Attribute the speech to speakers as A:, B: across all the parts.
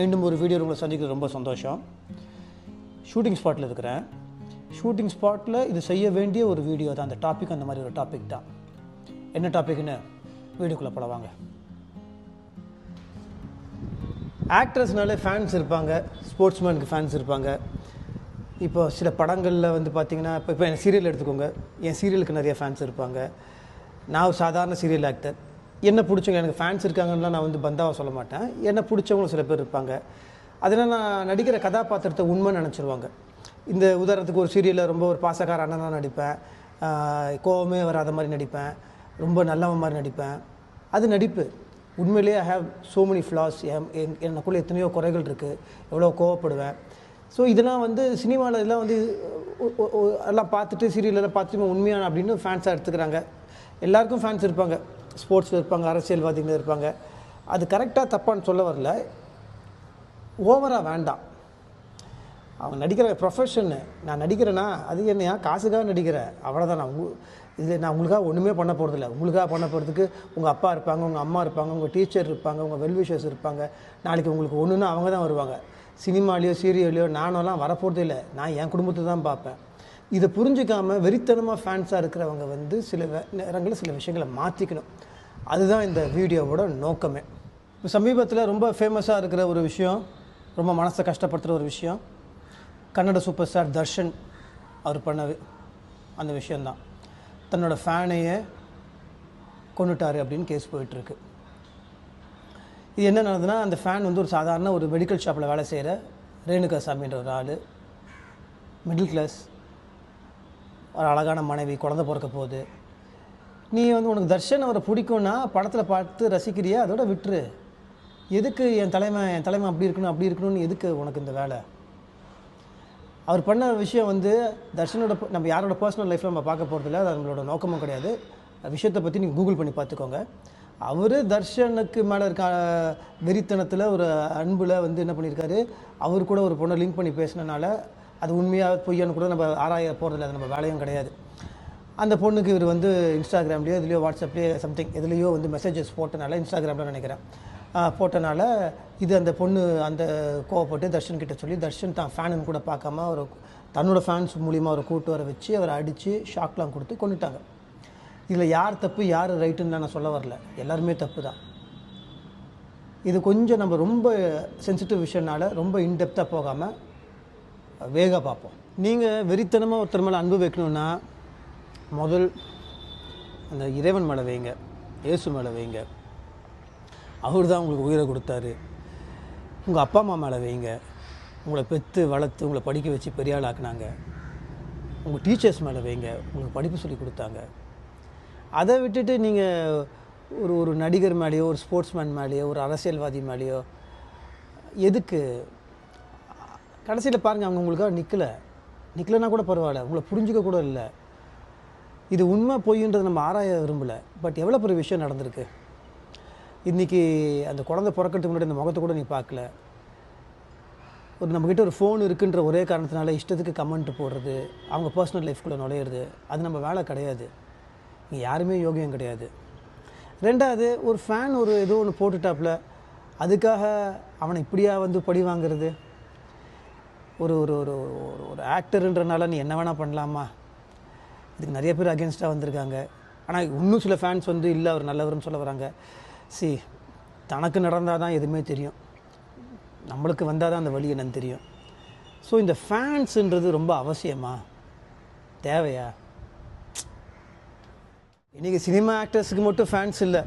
A: மீண்டும் ஒரு வீடியோ உங்களை சந்திக்கிறது ரொம்ப சந்தோஷம். ஷூட்டிங் ஸ்பாட்டில் இருக்கிறேன். ஷூட்டிங் ஸ்பாட்டில் இது செய்ய வேண்டிய ஒரு வீடியோ தான். அந்த டாபிக் அந்த மாதிரி ஒரு டாபிக் தான். என்ன டாபிக்னு வீடியோக்குள்ளே போலவாங்க ஆக்ட்ரஸ்னாலே ஃபேன்ஸ் இருப்பாங்க. ஸ்போர்ட்ஸ்மேனுக்கு ஃபேன்ஸ் இருப்பாங்க. இப்போ சில படங்களில் வந்து பார்த்திங்கன்னா இப்போ இப்போ என் சீரியல் எடுத்துக்கோங்க. என் சீரியலுக்கு நிறைய ஃபேன்ஸ் இருப்பாங்க. நான் ஒரு சாதாரண சீரியல் ஆக்டர் என்ன பிடிச்சவங்க எனக்கு ஃபேன்ஸ் இருக்காங்கன்னு நான் வந்து பந்தாவாக சொல்ல மாட்டேன். என்ன பிடிச்சவங்களும் சில பேர் இருப்பாங்க. அதனால் நான் நடிக்கிற கதாபாத்திரத்தை உண்மை நினச்சிருவாங்க. இந்த உதாரணத்துக்கு ஒரு சீரியலில் ரொம்ப ஒரு பாசக்கார அண்ணனாக நடிப்பேன். கோவமே வராத மாதிரி நடிப்பேன். ரொம்ப நல்லவன் மாதிரி நடிப்பேன். அது நடிப்பு. உண்மையிலேயே I have so many flaws எனக்குள்ளே எத்தனையோ குறைகள் இருக்குது எவ்வளோ கோவப்படுவேன். ஸோ இதெல்லாம் வந்து சினிமாவில் இதெல்லாம் வந்து எல்லாம் பார்த்துட்டு சீரியலெல்லாம் பார்த்துட்டு உண்மையான அப்படின்னு ஃபேன்ஸாக எடுத்துக்கிறாங்க. எல்லாருக்கும் ஃபேன்ஸ் இருப்பாங்க. ஸ்போர்ட்ஸில் இருப்பாங்க அரசியல்வாதிகள் இருப்பாங்க. அது கரெக்டாக தப்பான்னு சொல்ல வரல. ஓவராக வேண்டாம். அவங்க நடிக்கிற ப்ரொஃபஷன்னு நான் நடிக்கிறேன்னா அது என்னையா? காசுக்காக நடிக்கிறேன் அவ்வளோதான் நான் இதில் நான் உங்களுக்காக ஒன்றுமே பண்ண போகிறதில்ல உங்களுக்காக பண்ண போகிறதுக்கு உங்கள் அப்பா இருப்பாங்க உங்கள் அம்மா இருப்பாங்க உங்கள் டீச்சர் இருப்பாங்க உங்கள் வெல்விஷர்ஸ் இருப்பாங்க. நாளைக்கு உங்களுக்கு ஒன்றுன்னா அவங்க தான் வருவாங்க. சினிமாலேயோ சீரியல்லையோ நானெல்லாம் வரப்போகிறது இல்லை. நான் என் குடும்பத்தை தான் பார்ப்பேன். இதை புரிஞ்சிக்காமல் வெறித்தனமாக ஃபேன்ஸாக இருக்கிறவங்க வந்து சில நேரங்களில் சில விஷயங்களை மாற்றிக்கணும் அதுதான் இந்த வீடியோவோட நோக்கமே. இப்போ சமீபத்தில் ரொம்ப ஃபேமஸாக இருக்கிற ஒரு விஷயம் ரொம்ப மனசை கஷ்டப்படுத்துகிற ஒரு விஷயம் கன்னட சூப்பர் ஸ்டார் தர்ஷன் அவர் பண்ண அந்த விஷயந்தான் தன்னோட ஃபேனையே கொண்டுட்டார் அப்படின்னு கேஸ் போயிட்டுருக்கு. இது என்ன நடந்ததுன்னா அந்த ஃபேன் வந்து ஒரு சாதாரண ஒரு மெடிக்கல் ஷாப்பில் வேலை செய்கிற ரேணுகா சாமின்ற ஒரு ஆள் மிடில் கிளாஸ் ஒரு அழகான மனைவி குழந்தை பிறக்க போகுது. நீ வந்து உனக்கு தர்ஷன் அவரை பிடிக்கும்னா படத்தில் பார்த்து ரசிக்கிறியா? அதோட விட்டுரு. எதுக்கு என் தலைமை என் தலைமை அப்படி இருக்கணும் அப்படி இருக்கணும்னு எதுக்கு உனக்கு இந்த வேலை? அவர் பண்ண விஷயம் வந்து தர்ஷனோட நம்ம யாரோட பர்சனல் லைஃப்பில் நம்ம பார்க்க போகிறதில்ல அது நம்மளோட நோக்கமும் கிடையாது. விஷயத்தை பற்றி நீங்கள் கூகுள் பண்ணி பார்த்துக்கோங்க. அவர் தர்ஷனுக்கு மேலே இருக்க வெறித்தனத்தில் ஒரு அன்பில் வந்து என்ன பண்ணியிருக்காரு அவர் கூட ஒரு பொண்ணை லிங்க் பண்ணி பேசினனால அது உண்மையாக பொய்யான்னு கூட நம்ம ஆராய போகிறதில்ல அது நம்ம வேலையும் கிடையாது. அந்த பொண்ணுக்கு இவர் வந்து இன்ஸ்டாகிராம்லேயோ இதுலேயோ வாட்ஸ்அப்லேயோ சம்திங் எதுலேயோ வந்து மெசேஜஸ் போட்டனால இன்ஸ்டாகிராமில் நினைக்கிறேன். போட்டனால இது அந்த பொண்ணு அந்த கோவப்பட்டு தர்ஷன் கிட்ட சொல்லி தர்ஷன் தான் ஃபேனுன்னு கூட பார்க்காம அவர் தன்னோட ஃபேன்ஸ் மூலியமாக அவரை கூட்டு வர வச்சு அவரை அடித்து ஷாக்லாம் கொடுத்து கொண்டுட்டாங்க இதில் யார் தப்பு யார் ரைட்டுன்னு நான் சொல்ல வரல. எல்லாருமே தப்பு தான். இது கொஞ்சம் நம்ம ரொம்ப சென்சிட்டிவ் விஷயம்னால ரொம்ப இன்டெப்த்தாக போகாமல் வேக பார்ப்போம். நீங்கள் வெறித்தனமாக ஒருத்தர் மேலே அன்பு வைக்கணுன்னா முதல் அந்த இறைவன் மேலே வைங்க இயேசு மேலே வைங்க. அவர் தான் உங்களுக்கு உயிரை கொடுத்தாரு. உங்கள் அப்பா அம்மா மேலே வைங்க. உங்களை பெற்று வளர்த்து உங்களை படிக்க வச்சு பெரிய ஆள் ஆக்குனாங்க. உங்கள் டீச்சர்ஸ் மேலே வைங்க. உங்களுக்கு படிப்பு சொல்லி கொடுத்தாங்க. அதை விட்டுட்டு நீங்கள் ஒரு ஒரு நடிகர் மேலேயோ ஒரு ஸ்போர்ட்ஸ்மேன் மேலேயோ ஒரு அரசியல்வாதி மேலேயோ எதுக்கு? கடைசியில் பாருங்கள் அவங்க உங்களுக்காக நிற்கலை நிற்கலன்னா கூட பரவாயில்ல. உங்களை புரிஞ்சுக்க கூட இல்லை. இது உண்மை பொய்ன்றது நம்ம ஆராய விரும்பலை. பட் எவ்வளோ பெரிய விஷயம் நடந்திருக்கு? இன்றைக்கி அந்த குழந்தை பிறக்கிறதுக்கு முன்னாடி அந்த முகத்தை கூட நீ பார்க்கல. ஒரு நம்மக்கிட்ட ஒரு ஃபோன் இருக்குன்ற ஒரே காரணத்தினால இஷ்டத்துக்கு கமெண்ட் போடுறது அவங்க பர்சனல் லைஃப்குள்ளே நுழையிறது அது நம்ம வேலை கிடையாது. இங்கே யாருமே யோகியம் கிடையாது. ரெண்டாவது ஒரு ஃபேன் ஒரு ஏதோ ஒன்று போட்டுட்டாப்புல அதுக்காக அவனை இப்படியா வந்து படி வாங்குறது? ஒரு ஒரு ஒரு ஒரு ஒரு ஆக்டருன்றனால நீ என்ன வேணால் பண்ணலாமா? இதுக்கு நிறைய பேர் அகேன்ஸ்டாக வந்திருக்காங்க. ஆனால் இன்னும் சில ஃபேன்ஸ் வந்து இல்லை அவர் நல்லவர்னு சொல்ல வராங்க. சி தனக்கு நடந்தால் தான் எதுவுமே தெரியும். நம்மளுக்கு வந்தால் தான் அந்த வழி என்னன்னு தெரியும். ஸோ இந்த ஃபேன்ஸுன்றது ரொம்ப அவசியமா? தேவையா? இன்றைக்கி சினிமா ஆக்டர்ஸுக்கு மட்டும் ஃபேன்ஸ் இல்லை.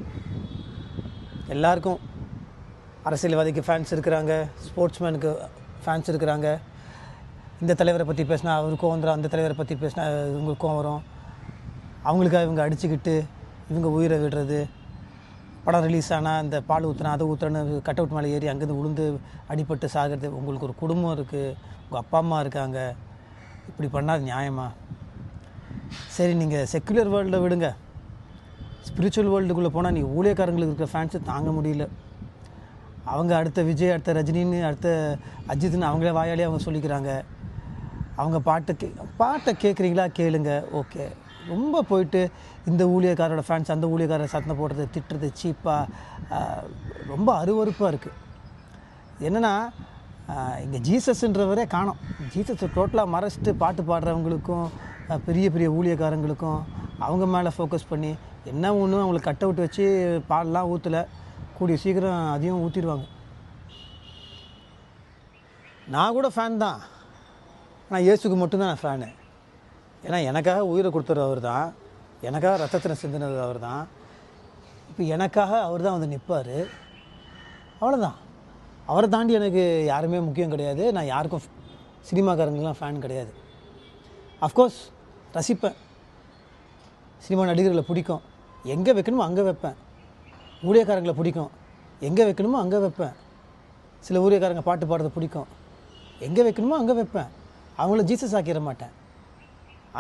A: எல்லாருக்கும் அரசியல்வாதிக்கு ஃபேன்ஸ் இருக்கிறாங்க ஸ்போர்ட்ஸ்மேனுக்கு ஃபேன்ஸ் இருக்கிறாங்க. இந்த தலைவரை பற்றி பேசினா அவருக்கும் வந்துடும் அந்த தலைவரை பற்றி பேசினா இவங்களுக்கும் வரும். அவங்களுக்காக இவங்க அடிச்சுக்கிட்டு இவங்க உயிரை விடுறது. படம் ரிலீஸ் ஆனால் இந்த பால் ஊற்றுனா அதை ஊற்றுறன்னு கட் அவுட் மேலே ஏறி அங்கேருந்து உளுந்து அடிபட்டு சாகிறது. உங்களுக்கு ஒரு குடும்பம் இருக்குது உங்கள் அப்பா அம்மா இருக்காங்க. இப்படி பண்ணால் நியாயமா? சரி நீங்கள் செக்குலர் வேர்ல்டில் விடுங்க. ஸ்பிரிச்சுவல் வேர்ல்டுக்குள்ளே போனால் நீ ஊழியக்காரங்களுக்கு இருக்கிற ஃபேன்ஸை தாங்க முடியல. அவங்க அடுத்த விஜய் அடுத்த ரஜினின்னு அடுத்த அஜித்னு அவங்களே வாயாலே அவங்க சொல்லிக்கிறாங்க. அவங்க பாட்டு கே பாட்டை கேட்குறீங்களா கேளுங்க. ஓகே ரொம்ப போயிட்டு இந்த ஊழியக்காரோட ஃபேன்ஸ் அந்த ஊழியக்காரரை சத்தம் போடுறது திட்டுறது சீப்பாக ரொம்ப அருவருப்பாக இருக்குது என்னென்னா இங்கே ஜீசஸ்ன்றவரே காணோம். ஜீசஸ் டோட்டலாக மறைச்சிட்டு பாட்டு பாடுறவங்களுக்கும் பெரிய பெரிய ஊழியக்காரங்களுக்கும் அவங்க மேலே ஃபோக்கஸ் பண்ணி என்ன ஒன்று அவங்களுக்கு கட் அவுட் வச்சு பாடலாம் ஊற்றலை கூடிய சீக்கிரம் அதையும் ஊற்றிடுவாங்க நான் கூட ஃபேன் தான். ஆனால் இயேசுக்கு மட்டும்தான் நான் ஃபேனு ஏன்னா எனக்காக உயிரை கொடுத்தது அவர் தான் எனக்காக ரத்தத்தினை சிந்தினது அவர் தான் இப்போ எனக்காக அவர் தான் வந்து நிற்பார் அவ்வளோதான் அவரை தாண்டி எனக்கு யாருமே முக்கியம் கிடையாது. நான் யாருக்கும் சினிமாக்காரங்களுக்குலாம் ஃபேன் கிடையாது. அஃப்கோர்ஸ் ரசிப்பேன். சினிமா நடிகர்களை பிடிக்கும். எங்கே வைக்கணுமோ அங்கே வைப்பேன். ஊழியக்காரங்களை பிடிக்கும். எங்கே வைக்கணுமோ அங்கே வைப்பேன். சில ஊழியக்காரங்க பாட்டு பாடுறது பிடிக்கும். எங்கே வைக்கணுமோ அங்கே வைப்பேன். அவங்கள ஜீசஸ் ஆக்கிட மாட்டேன்.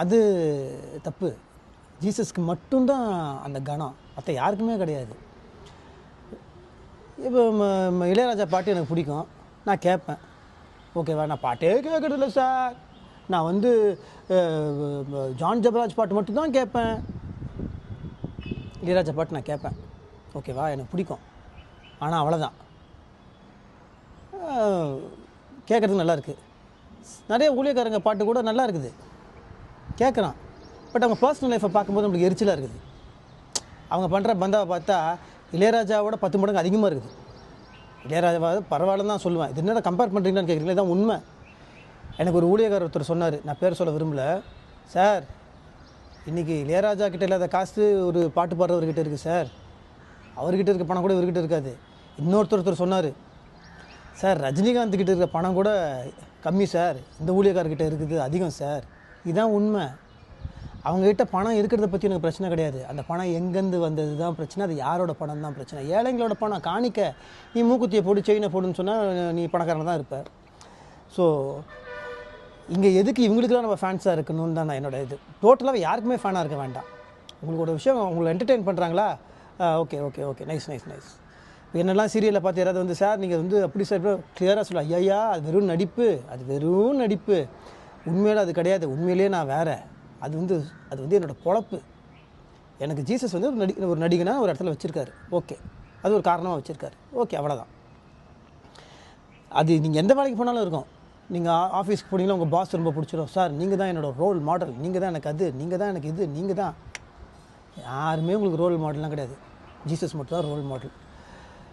A: அது தப்பு. ஜீசஸ்க்கு மட்டும்தான் அந்த கணம். மற்ற யாருக்குமே கிடையாது. இப்போ இளையராஜா பாட்டு எனக்கு பிடிக்கும். நான் கேட்பேன். ஓகேவா நான் பாட்டே கேட்கறதில்ல சார் நான் வந்து ஜான் ஜபராஜ் பாட்டு மட்டும்தான் கேட்பேன். இளையராஜா பாட்டு நான் கேட்பேன். ஓகேவா எனக்கு பிடிக்கும். ஆனால் அவ்வளோதான் கேட்குறதுக்கு நல்லாயிருக்கு நிறைய ஊழியக்காரங்க பாட்டு கூட நல்லா இருக்குது. கேட்குறான் பட் அவங்க பர்சனல் லைஃப்பை பார்க்கும்போது நம்மளுக்கு எரிச்சலாக இருக்குது. அவங்க பண்ணுற பந்தாவை பார்த்தா இளையராஜாவோட பத்து மடங்கு அதிகமாக இருக்குது. இளையராஜாவது பரவாயில்லன்னு தான் சொல்லுவேன். இது என்ன கம்பேர் பண்ணுறீங்களான்னு கேட்குறீங்களே தான் உண்மை. எனக்கு ஒரு ஊழியக்காரர் ஒருத்தர் சொன்னார். நான் பேர் சொல்ல விரும்பல. சார் இன்றைக்கி இளையராஜா கிட்ட இல்லாத காசு ஒரு பாட்டு பாடுறவர்கிட்ட இருக்குது சார் அவர்கிட்ட இருக்க பணம் கூட இவர்கிட்ட இருக்காது. இன்னொருத்தர் ஒருத்தர் சொன்னார். சார் ரஜினிகாந்த் கிட்ட இருக்க பணம் கூட கம்மி சார். இந்த ஊழியக்காரர்கிட்ட இருக்குது அதிகம் சார். இதுதான் உண்மை. அவங்ககிட்ட பணம் இருக்கிறத பற்றி எனக்கு பிரச்சனை கிடையாது. அந்த பணம் எங்கேருந்து வந்தது தான் பிரச்சனை. அது யாரோட பணம் தான் பிரச்சனை. ஏழைங்களோட பணம். காணிக்க. நீ மூக்குத்தியை போடு செயினை போடுன்னு சொன்னால் நீ பணக்காரன் தான் இருப்ப. ஸோ இங்கே எதுக்கு இவங்களுக்குலாம் நம்ம ஃபேன்ஸாக இருக்கணும்னு தான் நான் என்னோட இது. டோட்டலாக யாருக்குமே ஃபேனாக இருக்க வேண்டாம். உங்களோட விஷயம் உங்களை என்டர்டெயின் பண்ணுறாங்களா okay okay okay nice nice nice என்னெல்லாம் சீரியலில் பார்த்து யாராவது வந்து சார் நீங்கள் வந்து அப்படி சார் கிளியராக சொல்ல. ஐயா அது வெறும் நடிப்பு அது வெறும் நடிப்பு. உண்மையில் அது கிடையாது. உண்மையிலேயே நான் வேற. அது வந்து அது வந்து என்னோடய பொழப்பு. எனக்கு ஜீசஸ் வந்து ஒரு நடி ஒரு நடிகனா ஒரு இடத்துல வச்சுருக்காரு. ஓகே. அது ஒரு காரணமாக வச்சுருக்காரு. ஓகே அவ்வளோதான் அது நீங்கள் எந்த வேலைக்கு போனாலும் இருக்கும். நீங்கள் ஆஃபீஸ்க்கு போனீங்கன்னா உங்கள் பாஸ் ரொம்ப பிடிச்சிரும். சார் நீங்கள் தான் என்னோட ரோல் மாடல் நீங்கள் தான் எனக்கு அது. நீங்கள் தான் எனக்கு இது. நீங்கள் தான். யாருமே உங்களுக்கு ரோல் மாடல்லாம் கிடையாது. ஜீசஸ் மட்டும் தான் ரோல் மாடல்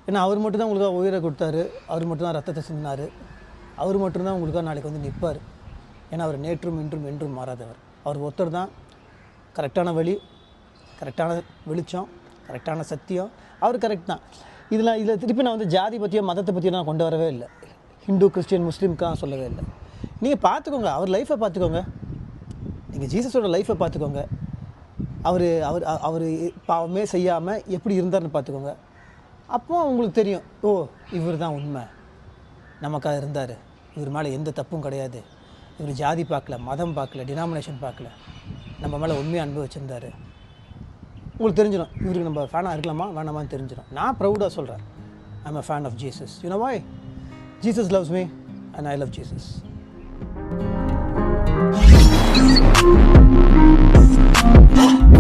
A: ஏன்னா அவர் மட்டும்தான் உங்களுக்காக உயிரை கொடுத்தாரு. அவர் மட்டும்தான் ரத்தத்தை சிந்தினார். அவர் மட்டும்தான் உங்களுக்காக நாளைக்கு வந்து நிற்பார். ஏன்னா அவர் நேற்றும் இன்றும் என்றும் மாறாதவர். அவர் ஒருத்தர் தான். கரெக்டான வழி கரெக்டான வெளிச்சம் கரெக்டான சத்தியம். அவர் கரெக்ட் தான். இதில் இதில் திருப்பி நான் வந்து ஜாதி பற்றியோ மதத்தை பற்றியோ நான் கொண்டு வரவே இல்லை. ஹிந்து கிறிஸ்டியன் முஸ்லீம்க்காக சொல்லவே இல்லை. நீங்கள் பார்த்துக்கோங்க. அவர் லைஃப்பை பார்த்துக்கோங்க. நீங்கள் ஜீசஸோட லைஃப்பை பார்த்துக்கோங்க. அவர் அவர் அவர் பாவமே செய்யாமல் எப்படி இருந்தார்னு பார்த்துக்கோங்க. அப்போ உங்களுக்கு தெரியும் ஓ இவர் தான் உண்மை. நமக்காக இருந்தார். இவர் மேலே எந்த தப்பும் கிடையாது. இவர் ஜாதி பார்க்கல மதம் பார்க்கல டினாமினேஷன் பார்க்கல. நம்ம மேலே உண்மையாக அன்பு வச்சுருந்தார். உங்களுக்கு தெரிஞ்சிடும். இவருக்கு நம்ம ஃபேனாக இருக்கலாமா வேணாமான்னு தெரிஞ்சிடும். நான் ப்ரௌடாக சொல்கிறேன் I'm a fan of Jesus you know why Jesus loves me and I love Jesus
B: Thank